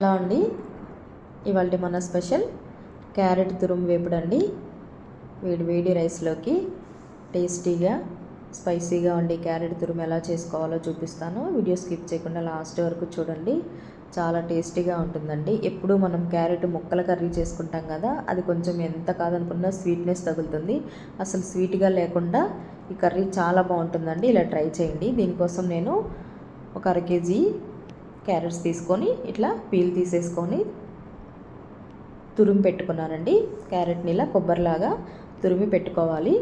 Hello అండి. ఇవాళ మన స్పెషల్ క్యారెట్ తురుము వేపుడు అండి వేడి వేడి రైస్లోకి టేస్టీగా స్పైసీగా ఉండి క్యారెట్ తురుము ఎలా చేసుకోవాలో చూపిస్తాను. వీడియో స్కిప్ చేయకుండా లాస్ట్ వరకు చూడండి. చాలా టేస్టీగా ఉంటుందండి. ఎప్పుడు మనం క్యారెట్ ముక్కల కర్రీ చేసుకుంటాం కదా అది కొంచెం ఎంత కాదనుకున్నా స్వీట్నెస్ తగులుతుంది. అసలు స్వీట్గా లేకుండా ఈ కర్రీ చాలా బాగుంటుందండి. ఇలా ట్రై చేయండి. దీనికోసం నేను ఒక అర కేజీ క్యారెట్స్ తీసుకొని ఇట్లా పీల్ తీసేసుకొని తురిమి పెట్టుకున్నానండి. క్యారెట్ని ఇలా కొబ్బరిలాగా తురిమి పెట్టుకోవాలి.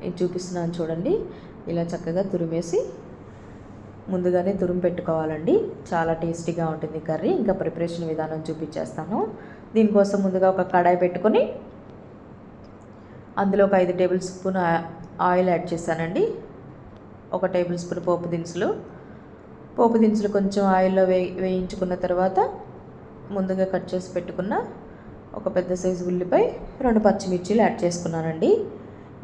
నేను చూపిస్తున్నాను చూడండి. ఇలా చక్కగా తురిమేసి ముందుగానే తురిమి పెట్టుకోవాలండి. చాలా టేస్టీగా ఉంటుంది కర్రీ. ఇంకా ప్రిపరేషన్ విధానం చూపించేస్తాను. దీనికోసం ముందుగా ఒక కడాయి పెట్టుకొని అందులో ఒక ఐదు టేబుల్ స్పూన్ ఆయిల్ యాడ్ చేశానండి. ఒక టేబుల్ స్పూన్ పోపు దినుసులు పోపు దినుసులు కొంచెం ఆయిల్లో వే వేయించుకున్న తర్వాత ముందుగా కట్ చేసి పెట్టుకున్న ఒక పెద్ద సైజు ఉల్లిపాయ రెండు పచ్చిమిర్చిలు యాడ్ చేసుకున్నానండి.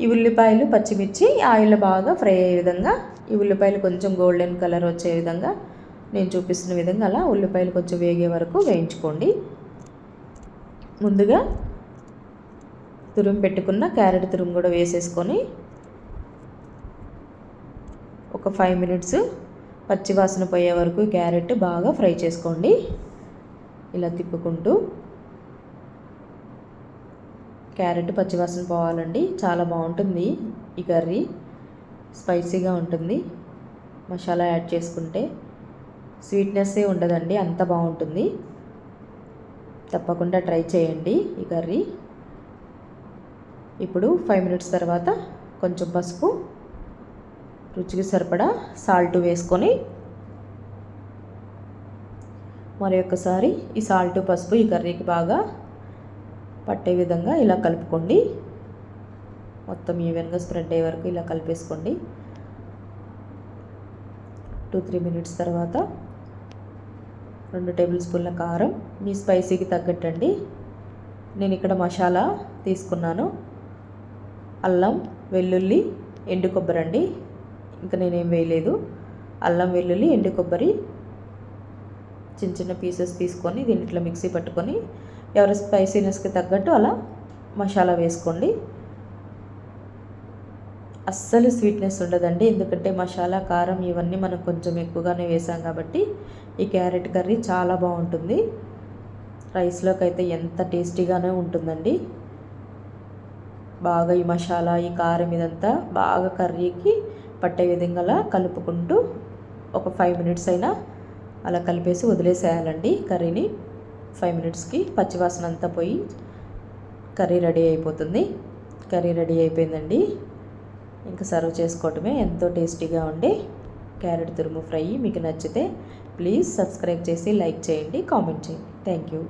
ఈ ఉల్లిపాయలు పచ్చిమిర్చి ఆయిల్లో బాగా ఫ్రై అయ్యే విధంగా ఈ ఉల్లిపాయలు కొంచెం గోల్డెన్ కలర్ వచ్చే విధంగా నేను చూపిస్తున్న విధంగా అలా ఉల్లిపాయలు కొంచెం వేగే వరకు వేయించుకోండి. ముందుగా తురుము పెట్టుకున్న క్యారెట్ తురుము కూడా వేసేసుకొని ఒక ఫైవ్ మినిట్స్ పచ్చివాసన పోయే వరకు క్యారెట్ బాగా ఫ్రై చేసుకోండి. ఇలా తిప్పుకుంటూ క్యారెట్ పచ్చివాసన పోవాలండి. చాలా బాగుంటుంది ఈ కర్రీ. స్పైసీగా ఉంటుంది. మసాలా యాడ్ చేసుకుంటే స్వీట్నెస్సే ఉండదండి అంత బాగుంటుంది. తప్పకుండా ట్రై చేయండి ఈ కర్రీ. ఇప్పుడు ఫైవ్ మినిట్స్ తర్వాత కొంచెం పసుపు రుచికి సరిపడా సాల్ట్ వేసుకొని మరి ఒక్కసారి ఈ సాల్ట్ పసుపు ఈ కర్రీకి బాగా పట్టే విధంగా ఇలా కలుపుకోండి. మొత్తం ఈవెన్గా స్ప్రెడ్ అయ్యే వరకు ఇలా కలిపేసుకోండి. టూ త్రీ మినిట్స్ తర్వాత రెండు టేబుల్ స్పూన్ల కారం మీ స్పైసీకి తగ్గట్టండి. నేను ఇక్కడ మసాలా తీసుకున్నాను. అల్లం వెల్లుల్లి ఎండు కొబ్బరి అండి ఇంకా నేనేం వేయలేదు. అల్లం వెల్లుల్లి ఎండు కొబ్బరి చిన్న చిన్న పీసెస్ తీసుకొని దీంట్లో మిక్సీ పట్టుకొని ఎవరి స్పైసీనెస్కి తగ్గట్టు అలా మసాలా వేసుకోండి. అస్సలు స్వీట్నెస్ ఉండదండి. ఎందుకంటే మసాలా కారం ఇవన్నీ మనం కొంచెం ఎక్కువగానే వేసాం కాబట్టి ఈ క్యారెట్ కర్రీ చాలా బాగుంటుంది. రైస్లోకి అయితే ఎంత టేస్టీగానే ఉంటుందండి. బాగా ఈ మసాలా ఈ కారం ఇదంతా బాగా కర్రీకి పట్టే విధంగా అలా కలుపుకుంటూ ఒక ఫైవ్ మినిట్స్ అయినా అలా కలిపేసి వదిలేసేయాలండి కర్రీని. ఫైవ్ మినిట్స్కి పచ్చివాసన అంతా పోయి కర్రీ రెడీ అయిపోతుంది. కర్రీ రెడీ అయిపోయిందండి. ఇంకా సర్వ్ చేసుకోవటమే ఎంతో టేస్టీగా ఉండే క్యారెట్ తురుము ఫ్రై. మీకు నచ్చితే ప్లీజ్ సబ్స్క్రైబ్ చేసి లైక్ చేయండి కామెంట్ చేయండి. Thank you.